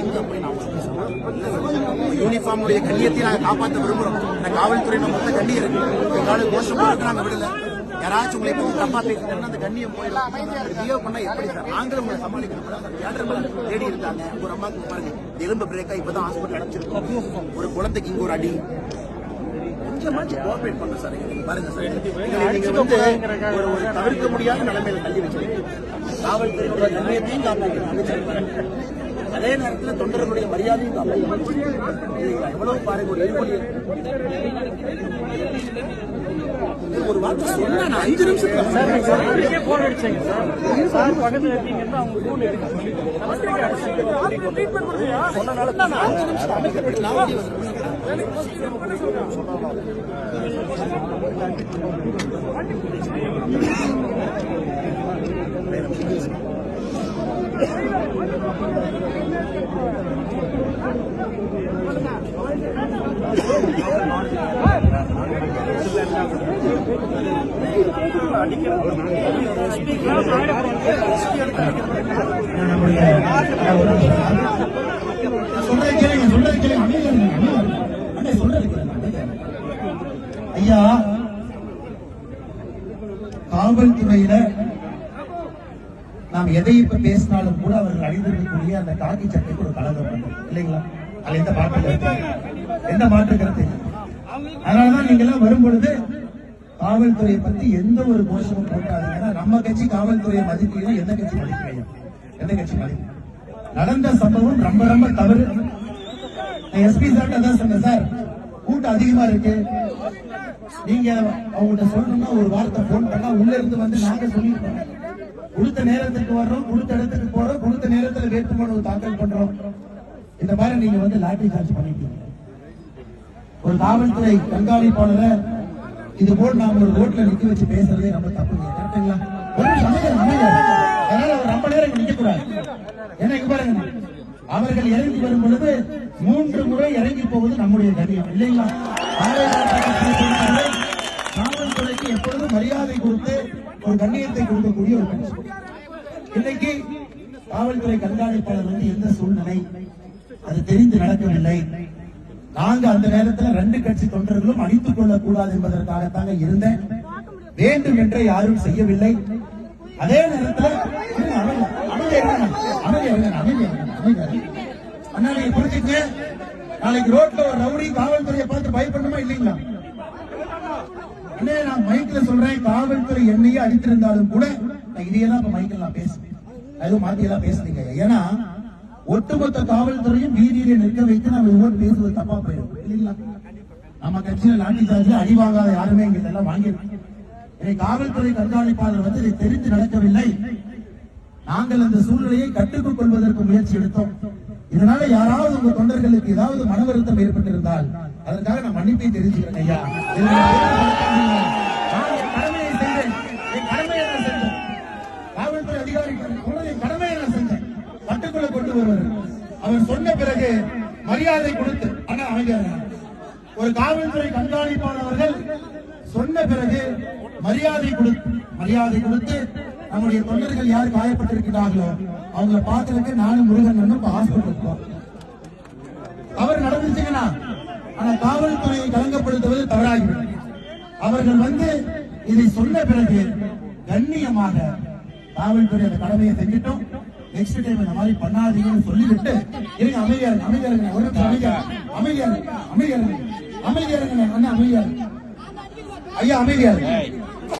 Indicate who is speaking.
Speaker 1: எங்க போய் நாம யூனிஃபார்முடைய கண்ணியத்தை நாங்க காப்பாற்ற விரும்புறோம். இந்த காவல்துறை நம்ம மொத்த கண்ணியம் இருக்கு. எங்காலும் கோஷம் போட்டு நாங்க விடல. யாராச்சும் உங்களை பத்தி தப்பா பேசிட்டா அந்த கண்ணியம் போயிடலாம் பிஹேவ் பண்ணா எப்படி சார்? நாங்களும் உங்களை சமாளிக்கணும். தேடி இருக்காங்க ஒரு அம்மாக்கு பாருங்க. எலும்பு பிரேக்கா இப்பதான் ஹாஸ்பிட்டல் அடைச்சிருக்கோம். ஒரு குழந்தைக்கு இங்க ஒரு அடி. கொஞ்சமாச்சும் கோஆபரேட் பண்ண சார். பாருங்க சார். நீங்க வந்து ஒரு ஒரு தவிர்க்க முடியாத நிலைமையில தள்ளி வச்சிருக்கீங்க. காவல்துறையுடைய கண்ணியத்தையும் காப்பாற்றணும் அதே நேரத்தில் தொண்டர்களுடைய மரியாதையும் எவ்வளவு பாருங்க ஒரு இருமொழி ஒரு வார்த்தை சொன்னா நான் அஞ்சு நிமிஷத்துல
Speaker 2: போன் அடிச்சாங்க சார். சார் பக்கத்துல இருக்கீங்கன்னா அவங்க போன் எடுக்க சொன்னனால
Speaker 1: நான் அஞ்சு நிமிஷம் அமைக்கப்பட்டு நான்
Speaker 3: சொல்றது கேளுங்க, சொல்றது கேளுங்க. அண்ணே, ஐயா காவல்துறையில நாம் எதை இப்ப பேசினாலும் கூட அவர்கள் அணிந்திருக்கக்கூடிய அந்த காக்கி சட்டைக்கு ஒரு கலகம் இல்லைங்களா அது எந்த மாற்று கருத்து? எந்த மாற்று கருத்து? அதனாலதான் நீங்க எல்லாம் வரும்பொழுது காவல்துறையை பத்தி எந்த ஒரு கோஷமும் போட்டாதீங்கன்னா நம்ம கட்சி காவல்துறையை மதிக்கிறீங்க எந்த கட்சி மதிக்கிறீங்க எந்த கட்சி மதிப்பு நடந்த சம்பவம் ரொம்ப ரொம்ப தவறு. எஸ்பி சார் தான் சொன்னேன் சார் கூட்டம் அதிகமா இருக்கு. நீங்க அவங்கள்ட்ட சொல்லணும்னா ஒரு வார்த்தை போன் பண்ணா உள்ள இருந்து வந்து நாங்க சொல்லிருக்கோம் கொடுத்த நேரத்துக்கு வர்றோம் கொடுத்த இடத்துக்கு போறோம் கொடுத்த நேரத்துல வேட்புமனு தாக்கல் பண்றோம். இந்த மாதிரி நீங்க வந்து லாட்டரி சார்ஜ் பண்ணிட்டீங்க. ஒரு காவல்துறை கண்காணிப்பாளரை இது போல் நாம ஒரு ரோட்ல நிக்க வச்சு பேசுறதே ரொம்ப தப்புங்க கரெக்டுங்களா ஒரு சமயம் அதனால அவர் ரொம்ப நேரம் நிக்க கூடாது எனக்கு பாருங்க. அவர்கள் இறங்கி வரும் பொழுது மூன்று முறை இறங்கி போவது நம்முடைய கண்ணியம் இல்லைங்களா? காவல்துறைக்கு எப்பொழுதும் மரியாதை கொடுத்து ஒரு கண்ணியத்தை கொடுக்கக்கூடிய ஒரு கட்சி இன்னைக்கு காவல்துறை கண்காணிப்பாளர் வந்து எந்த சூழ்நிலை? அது தெரிந்து நடக்கவில்லை. நாங்க அந்த நேரத்தில் ரெண்டு கட்சி தொண்டர்களும் அழித்துக் கொள்ளக்கூடாது என்பதற்காகத்தாங்க இருந்தேன். வேண்டும் என்று யாரும் செய்யவில்லை. அதே நேரத்தில் இருங்க, அண்ணா புரிஞ்சுங்க நாளைக்கு ரோட்ல ஒரு ரவுடி காவல்துறையை பார்த்து பயப்படணுமா இல்லைங்களா? அண்ணே நான் மைக்ல சொல்றேன். காவல்துறை என்னையே அடித்திருந்தாலும் கூட நான் இதையெல்லாம் இப்ப மைக்கில் நான் பேசுவேன். எதுவும் மாத்தியெல்லாம் பேசுறீங்க ஏன்னா ஒட்டுமொத்த காவல்துறையும் வீதியிலே நிற்க வைத்து நம்ம ஒவ்வொரு பேசுவது தப்பா போயிடும். இல்லைங்களா? நம்ம கட்சியில லாட்டி சார்ஜ் அடி வாங்காத யாருமே இங்க இதெல்லாம் வாங்கியிருக்கோம் இதை காவல்துறை கண்காணிப்பாளர் வந்து இதை தெரிந்து நடக்கவில்லை. நாங்கள் அந்த சூழ்நிலையை கட்டுக்குள் கொள்வதற்கு முயற்சி எடுத்தோம். இதனால யாராவது உங்க தொண்டர்களுக்கு ஏதாவது மன வருத்தம் ஏற்பட்டிருந்தால் அதற்காக நான் மன்னிப்பை தெரிஞ்சுக்கிறேன் ஐயா இதை நான் என் கடமையை செய்தேன் என் கடமையை நான் செஞ்சேன் காவல்துறை அதிகாரி சொன்னது என் கடமையை நான் செஞ்சேன் கட்டுக்குள்ள கொண்டு வருவது அவர் சொன்ன பிறகு மரியாதை கொடுத்து அண்ணா அமைதியா ஒரு காவல்துறை கண்காணிப்பாளர்கள் சொன்ன பிறகு மரியாதை கொடுத்து மரியாதை கொடுத்து நம்முடைய தொண்டர்கள் யார் காயப்பட்டிருக்கிறார்களோ அவங்கள பார்க்கறதுக்கு நானும் முருகன் இப்ப ஹாஸ்பிட்டல் அவர் நடந்துச்சுங்கன்னா ஆனா காவல்துறையை கலங்கப்படுத்துவது தவறாகிவிடும். அவர்கள் வந்து இதை சொன்ன பிறகு கண்ணியமாக காவல்துறை அந்த கடமையை செஞ்சிட்டோம். நெக்ஸ்ட் டைம் இந்த மாதிரி பண்ணாதீங்கன்னு சொல்லிவிட்டு இருங்க அமைதியா இருங்க அமைதியா இருங்க. ஒரு நிமிஷம் அமைதியா அமைதியா இருங்க. அமைதியா இருங்க. அமைதியா இருங்க. அண்ணா அமைதியா இருங்க. ஐயா அமைதியா இருங்க.